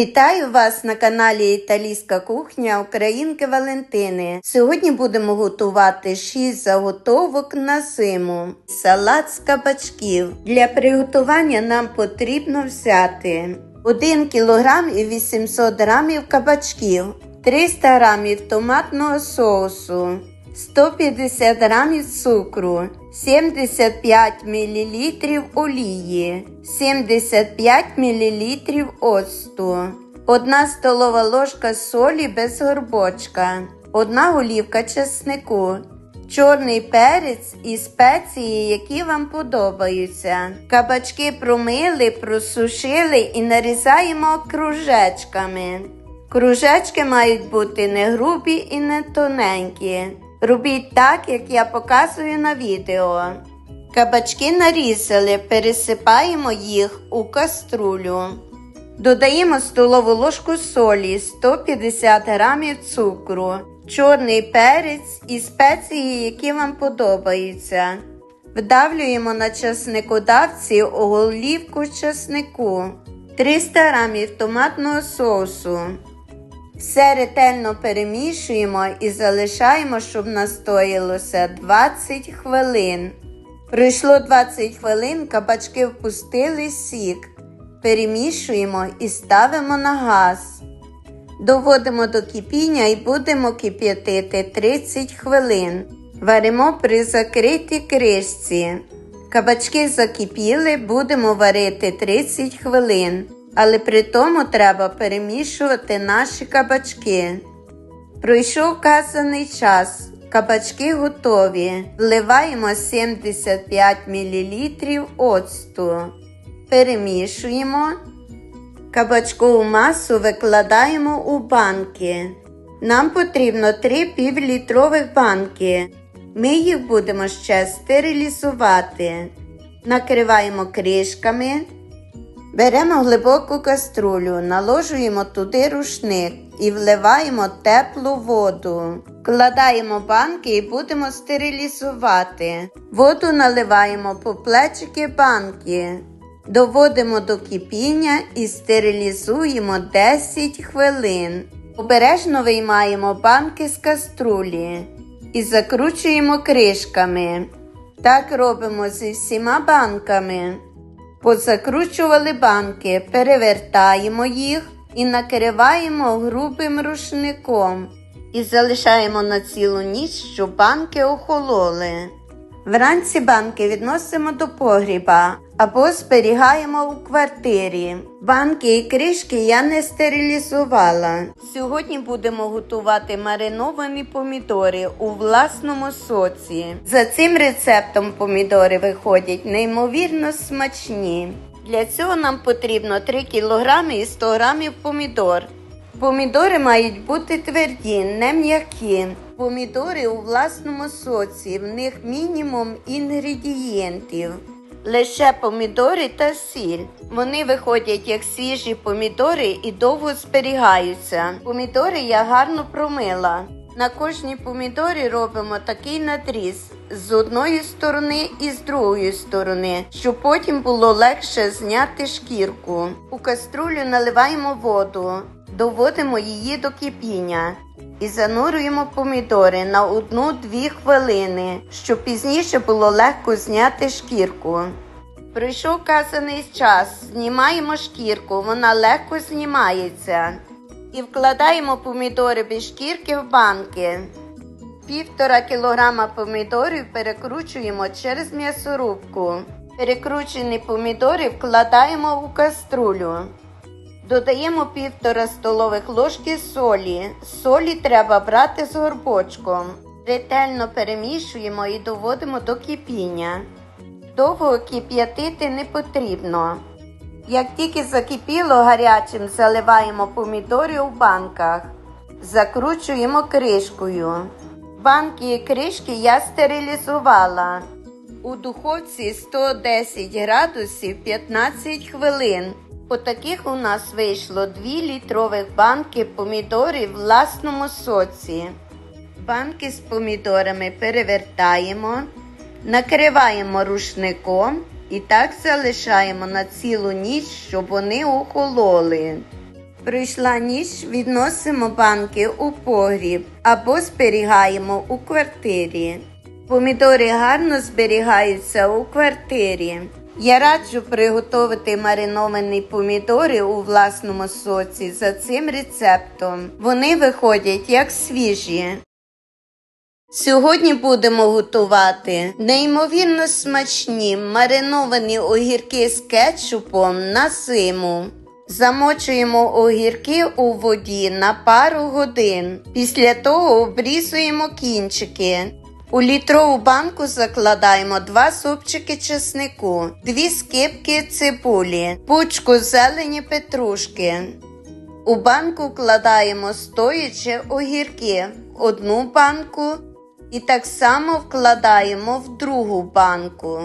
Вітаю вас на каналі Італійська кухня Українки Валентини. Сьогодні будемо готувати 6 заготовок на зиму. Салат з кабачків. Для приготування нам потрібно взяти 1 кг і 800 г кабачків, 300 г томатного соусу, 150 г цукру, 75 мл олії, 75 мл оцту, 1 столова ложка солі без горбочка, 1 голівка чеснику, чорний перець і спеції, які вам подобаються. Кабачки промили, просушили і нарізаємо кружечками. Кружечки мають бути не грубі і не тоненькі. Робіть так, як я показую на відео. Кабачки нарізали, пересипаємо їх у каструлю. Додаємо столову ложку солі, 150 г цукру, чорний перець і спеції, які вам подобаються. Вдавлюємо на часникодавці голівку часнику, 300 г томатного соусу. Все ретельно перемішуємо і залишаємо, щоб настоїлося 20 хвилин. Пройшло 20 хвилин, кабачки впустили сік. Перемішуємо і ставимо на газ. Доводимо до кипіння і будемо кип'ятити 30 хвилин. Варимо при закритій кришці. Кабачки закипіли, будемо варити 30 хвилин але при тому треба перемішувати наші кабачки. Пройшов вказаний час. Кабачки готові. Вливаємо 75 мл оцту. Перемішуємо. Кабачкову масу викладаємо у банки. Нам потрібно 3 півлітрових банки. Ми їх будемо ще стерилізувати. Накриваємо кришками. Беремо глибоку каструлю, наложуємо туди рушник і вливаємо теплу воду. Кладаємо банки і будемо стерилізувати. Воду наливаємо по плечики банки. Доводимо до кипіння і стерилізуємо 10 хвилин. Обережно виймаємо банки з каструлі і закручуємо кришками. Так робимо зі всіма банками. Позакручували банки, перевертаємо їх і накриваємо грубим рушником і залишаємо на цілу ніч, щоб банки охололи. Вранці банки відносимо до погріба або зберігаємо у квартирі. Банки і кришки я не стерилізувала. Сьогодні будемо готувати мариновані помідори у власному соці. За цим рецептом помідори виходять неймовірно смачні. Для цього нам потрібно 3 кг і 100 г помідор. Помідори мають бути тверді, не м'які. Помідори у власному соці, в них мінімум інгредієнтів. Лише помідори та сіль. Вони виходять як свіжі помідори і довго зберігаються. Помідори я гарно промила. На кожній помідорі робимо такий надріз з одної сторони і з другої сторони, щоб потім було легше зняти шкірку. У каструлю наливаємо воду, доводимо її до кипіння і занурюємо помідори на 1-2 хвилини, щоб пізніше було легко зняти шкірку. Прийшов казаний час, знімаємо шкірку, вона легко знімається. І вкладаємо помідори без шкірки в банки. Півтора кілограма помідорів перекручуємо через м'ясорубку. Перекручені помідори вкладаємо у каструлю. Додаємо півтора столових ложки солі. Солі треба брати з горбочком. Ретельно перемішуємо і доводимо до кипіння. Довго кип'ятити не потрібно. Як тільки закипіло гарячим, заливаємо помідори у банках, закручуємо кришкою. Банки і кришки я стерилізувала. У духовці 110 градусів 15 хвилин. Отаких у нас вийшло 2 літрових банки помідорів в власному соці. Банки з помідорами перевертаємо, накриваємо рушником і так залишаємо на цілу ніч, щоб вони охололи. Пройшла ніч, відносимо банки у погріб або зберігаємо у квартирі. Помідори гарно зберігаються у квартирі. Я раджу приготувати мариновані помідори у власному соці за цим рецептом. Вони виходять як свіжі. Сьогодні будемо готувати неймовірно смачні мариновані огірки з кетчупом на зиму. Замочуємо огірки у воді на пару годин. Після того обрізуємо кінчики. У літрову банку закладаємо 2 супчики чеснику, 2 скипки цибулі, пучку зелені петрушки. У банку вкладаємо стоячи огірки, одну банку і так само вкладаємо в другу банку.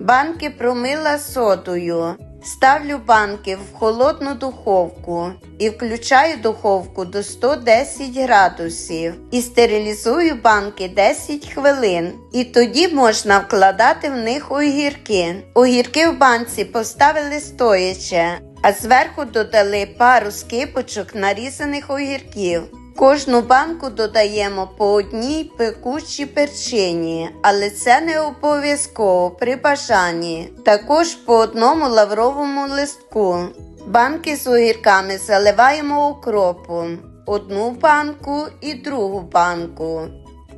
Банки промила содою. Ставлю банки в холодну духовку і включаю духовку до 110 градусів і стерилізую банки 10 хвилин. І тоді можна вкладати в них огірки. Огірки в банці поставили стояче, а зверху додали пару скипочок нарізаних огірків. Кожну банку додаємо по одній пекучій перчині, але це не обов'язково при бажанні. Також по одному лавровому листку. Банки з огірками заливаємо укропом. Одну банку і другу банку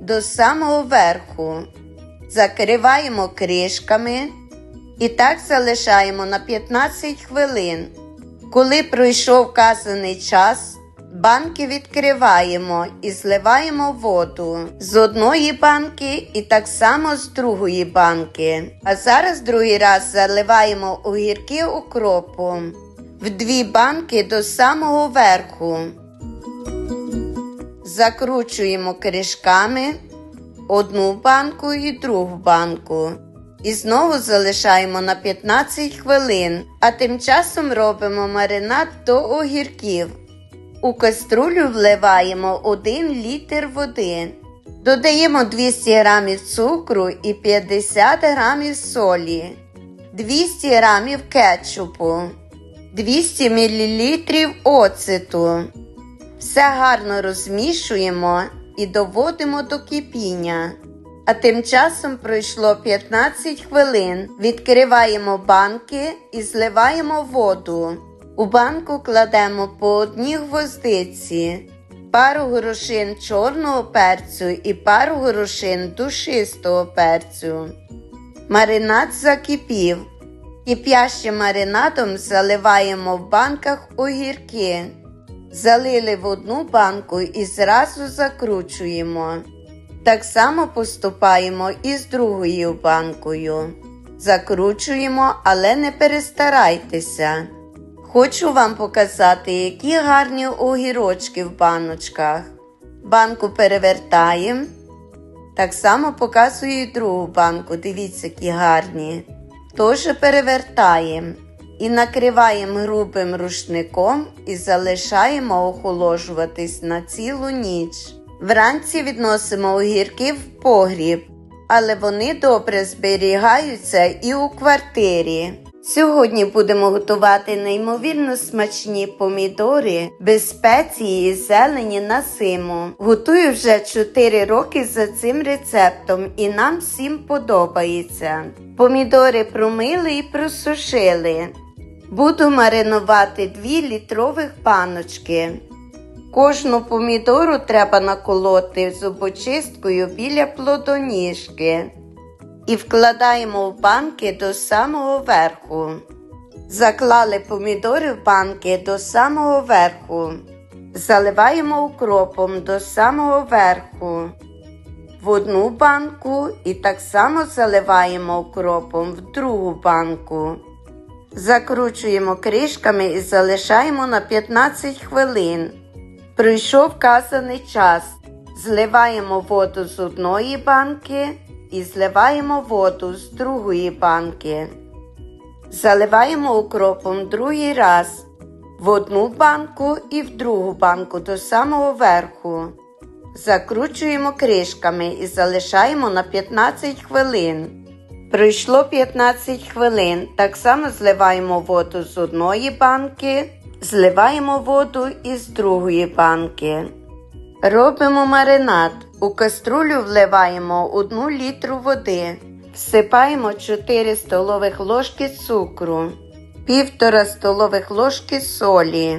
до самого верху. Закриваємо кришками і так залишаємо на 15 хвилин. Коли пройшов вказаний час, Банки відкриваємо і зливаємо воду з одної банки і так само з другої банки. А зараз другий раз заливаємо огірки укропом в дві банки до самого верху. Закручуємо кришками одну банку і другу банку. І знову залишаємо на 15 хвилин, а тим часом робимо маринад до огірків. У каструлю вливаємо 1 літр води. Додаємо 200 г цукру і 50 г солі, 200 г кетчупу, 200 мл оцету. Все гарно розмішуємо і доводимо до кипіння. А тим часом пройшло 15 хвилин. Відкриваємо банки і зливаємо воду. У банку кладемо по одній гвоздиці, пару горошин чорного перцю і пару горошин душистого перцю. Маринад закипів. Кип'ящим маринадом заливаємо в банках огірки. Залили в одну банку і зразу закручуємо. Так само поступаємо і з другою банкою. Закручуємо, але не перестарайтеся. Хочу вам показати, які гарні огірочки в баночках. Банку перевертаємо. Так само показую і другу банку. Дивіться, які гарні. Теж перевертаємо. І накриваємо грубим рушником і залишаємо охолоджуватись на цілу ніч. Вранці відносимо огірки в погріб, але вони добре зберігаються і у квартирі. Сьогодні будемо готувати неймовірно смачні помідори без спеції і зелені на зиму. Готую вже 4 роки за цим рецептом і нам всім подобається. Помідори промили і просушили. Буду маринувати 2 літрових паночки. Кожну помідору треба наколоти зубочисткою біля плодоніжки і вкладаємо в банки до самого верху. Заклали помідори в банки до самого верху. Заливаємо укропом до самого верху. В одну банку і так само заливаємо укропом в другу банку. Закручуємо кришками і залишаємо на 15 хвилин. Прийшов вказаний час. Зливаємо воду з одної банки і зливаємо воду з другої банки. Заливаємо укропом другий раз в одну банку і в другу банку до самого верху. Закручуємо кришками і залишаємо на 15 хвилин. Пройшло 15 хвилин. Так само зливаємо воду з одної банки, Зливаємо воду із другої банки. Робимо маринад. У каструлю вливаємо 1 літру води. Всипаємо 4 столових ложки цукру, 1,5 столових ложки солі.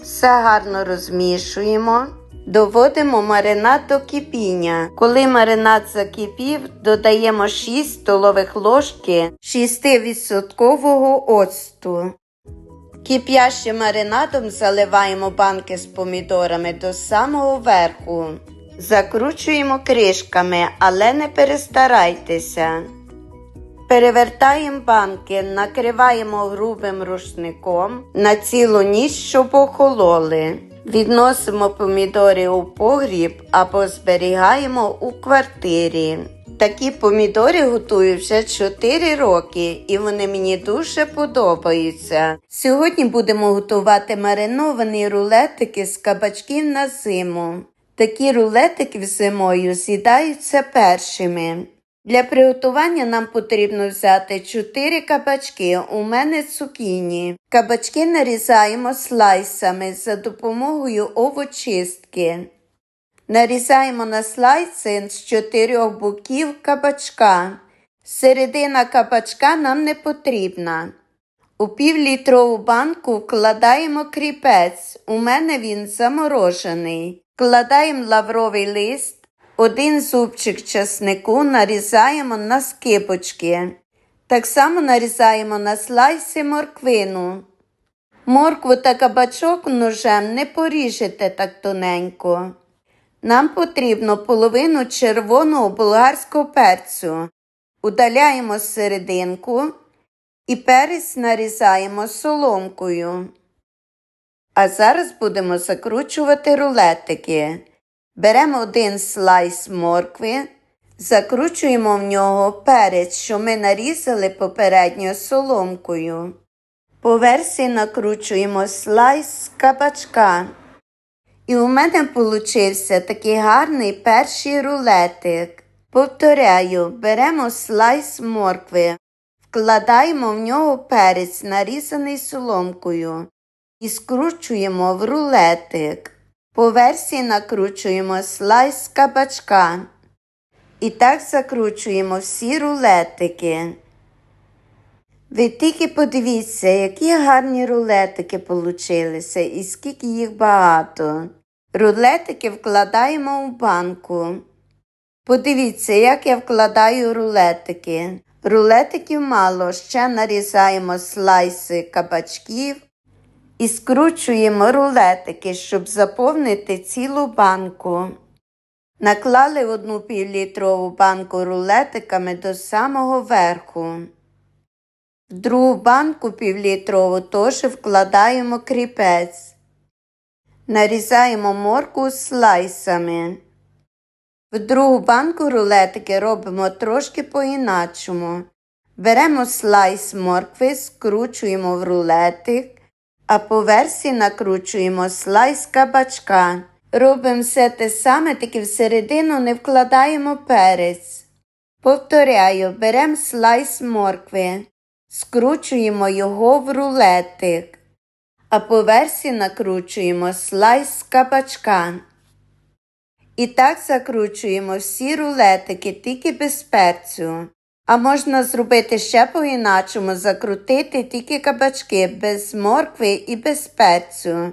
Все гарно розмішуємо. Доводимо маринад до кипіння. Коли маринад закипів, додаємо 6 столових ложки 6% оцту. Кип'ящим маринадом заливаємо банки з помідорами до самого верху. Закручуємо кришками, але не перестарайтеся. Перевертаємо банки, накриваємо грубим рушником на цілу ніч, щоб охололи. Відносимо помідори у погріб або зберігаємо у квартирі. Такі помідори готую вже 4 роки і вони мені дуже подобаються. Сьогодні будемо готувати мариновані рулетики з кабачків на зиму. Такі рулетики зимою з'їдаються першими. Для приготування нам потрібно взяти 4 кабачки, у мене цукіні. Кабачки нарізаємо слайсами за допомогою овочистки. Нарізаємо на слайси з чотирьох боків кабачка. Середина кабачка нам не потрібна. У півлітрову банку вкладаємо кріпець. У мене він заморожений. Вкладаємо лавровий лист, один зубчик часнику нарізаємо на скибочки. Так само нарізаємо на слайси морквину. Моркву та кабачок ножем не поріжете так тоненько. Нам потрібно половину червоного болгарського перцю. Удаляємо серединку і перець нарізаємо соломкою. А зараз будемо закручувати рулетики. Беремо один слайс моркви, закручуємо в нього перець, що ми нарізали попередньо соломкою. По версії накручуємо слайс кабачка. І у мене получився такий гарний перший рулетик. Повторяю, беремо слайс моркви, вкладаємо в нього перець, нарізаний соломкою, і скручуємо в рулетик. По версії накручуємо слайс кабачка. І так закручуємо всі рулетики. Ви тільки подивіться, які гарні рулетики получилися і скільки їх багато. Рулетики вкладаємо у банку. Подивіться, як я вкладаю рулетики. Рулетиків мало, ще нарізаємо слайси кабачків і скручуємо рулетики, щоб заповнити цілу банку. Наклали одну півлітрову банку рулетиками до самого верху. В другу банку півлітрову теж вкладаємо кріпець. Нарізаємо морку слайсами. В другу банку рулетики робимо трошки по-іначому. Беремо слайс моркви, скручуємо в рулетик, а по версії накручуємо слайс кабачка. Робимо все те саме, тільки всередину не вкладаємо перець. Повторяю, беремо слайс моркви, скручуємо його в рулетик, а по версії накручуємо слайс кабачка. І так закручуємо всі рулетики, тільки без перцю. А можна зробити ще по-іначому, закрутити тільки кабачки без моркви і без перцю.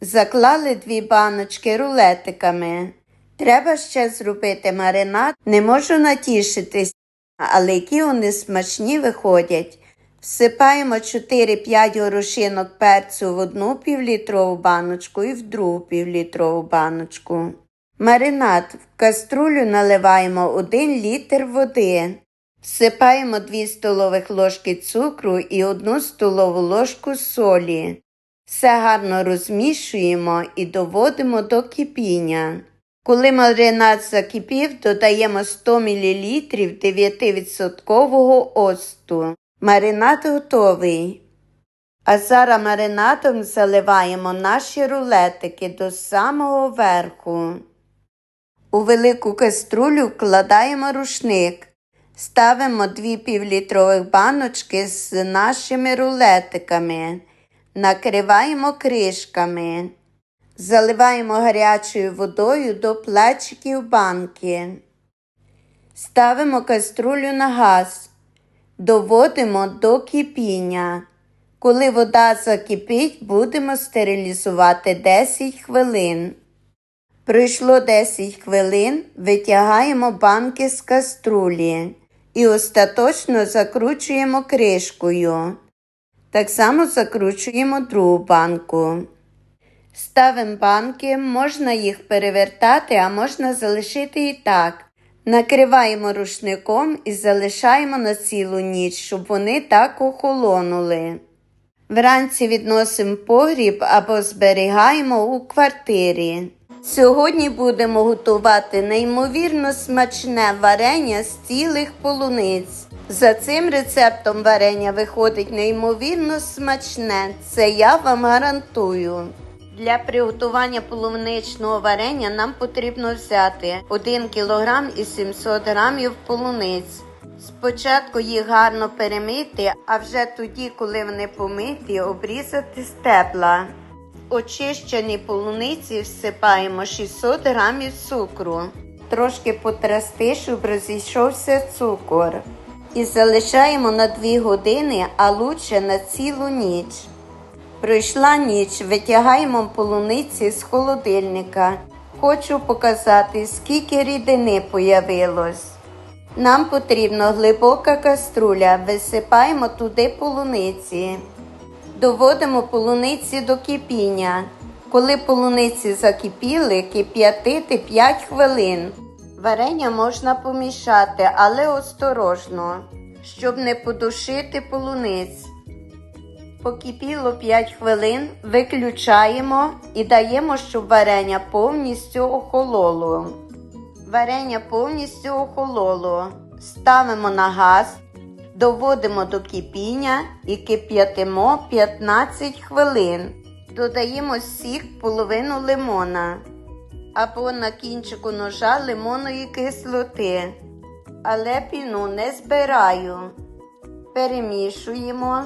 Заклали дві баночки рулетиками. Треба ще зробити маринад, не можу натішитись, але які вони смачні виходять. Всипаємо 4-5 горошинок перцю в одну півлітрову баночку і в другу півлітрову баночку. Маринад в каструлю наливаємо 1 літр води. Всипаємо 2 столових ложки цукру і 1 столову ложку солі. Все гарно розмішуємо і доводимо до кипіння. Коли маринад закипів, додаємо 100 мл 9% оцту. Маринад готовий. А зараз маринадом заливаємо наші рулетики до самого верху. У велику каструлю вкладаємо рушник. Ставимо 2 півлітрових баночки з нашими рулетиками. накриваємо кришками, заливаємо гарячою водою до плечиків банки. Ставимо каструлю на газ, доводимо до кипіння. Коли вода закипить, будемо стерилізувати 10 хвилин. Пройшло 10 хвилин, витягаємо банки з каструлі і остаточно закручуємо кришкою. Так само закручуємо другу банку. Ставимо банки, можна їх перевертати, а можна залишити і так. Накриваємо рушником і залишаємо на цілу ніч, щоб вони так охолонули. Вранці відносимо погріб або зберігаємо у квартирі. Сьогодні будемо готувати неймовірно смачне варення з цілих полуниць. За цим рецептом варення виходить неймовірно смачне, це я вам гарантую. Для приготування полуничного варення нам потрібно взяти 1 кг і 700 г полуниць. Спочатку їх гарно перемити, а вже тоді, коли вони помиті, обрізати стебла. Очищені полуниці всипаємо 600 г цукру. Трошки потрясти, щоб розійшовся цукор. І залишаємо на 2 години, а лучше на цілу ніч. Пройшла ніч, витягаємо полуниці з холодильника. Хочу показати, скільки рідини появилось. Нам потрібна глибока каструля, висипаємо туди полуниці. Доводимо полуниці до кипіння. Коли полуниці закипіли, кип'ятити 5 хвилин. Варення можна помішати, але осторожно, щоб не подушити полуниць. Покипіло 5 хвилин, виключаємо і даємо, щоб варення повністю охололо. Варення повністю охололо. Ставимо на газ, доводимо до кипіння і кип'ятимо 15 хвилин. Додаємо сік половину лимона або на кінчику ножа лимонної кислоти. Але піну не збираю. Перемішуємо.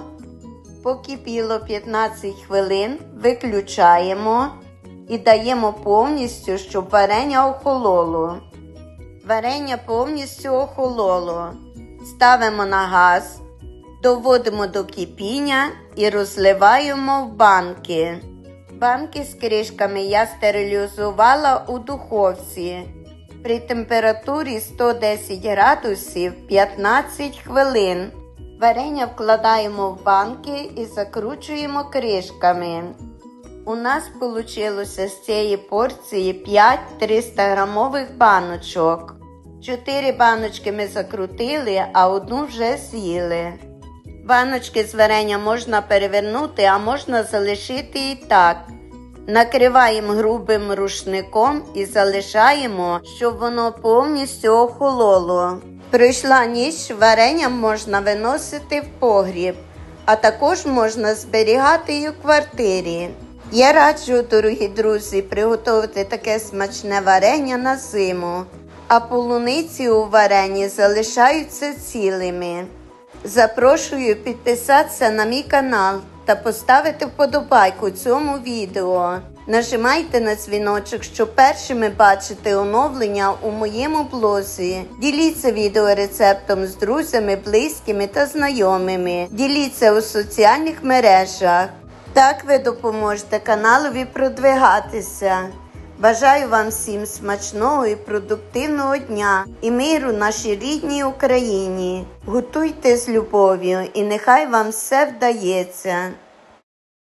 Покипіло 15 хвилин, виключаємо і даємо повністю, щоб варення охололо. Варення повністю охололо. Ставимо на газ, доводимо до кипіння і розливаємо в банки. Банки з кришками я стерилізувала у духовці при температурі 110 градусів 15 хвилин. Варення вкладаємо в банки і закручуємо кришками. У нас вийшло з цієї порції 5 300 грамових баночок. Чотири баночки ми закрутили, а одну вже з'їли. Баночки з варення можна перевернути, а можна залишити і так. Накриваємо грубим рушником і залишаємо, щоб воно повністю охололо. Прийшла ніч, варення можна виносити в погріб, а також можна зберігати і в квартирі. Я раджу, дорогі друзі, приготувати таке смачне варення на зиму, а полуниці у варенні залишаються цілими. Запрошую підписатися на мій канал та поставити вподобайку цьому відео. Нажимайте на дзвіночок, щоб першими бачити оновлення у моєму блозі. Діліться відеорецептом з друзями, близькими та знайомими. Діліться у соціальних мережах. Так ви допоможете каналові продвигатися. Бажаю вам всім смачного і продуктивного дня і миру нашій рідній Україні. Готуйте з любов'ю і нехай вам все вдається.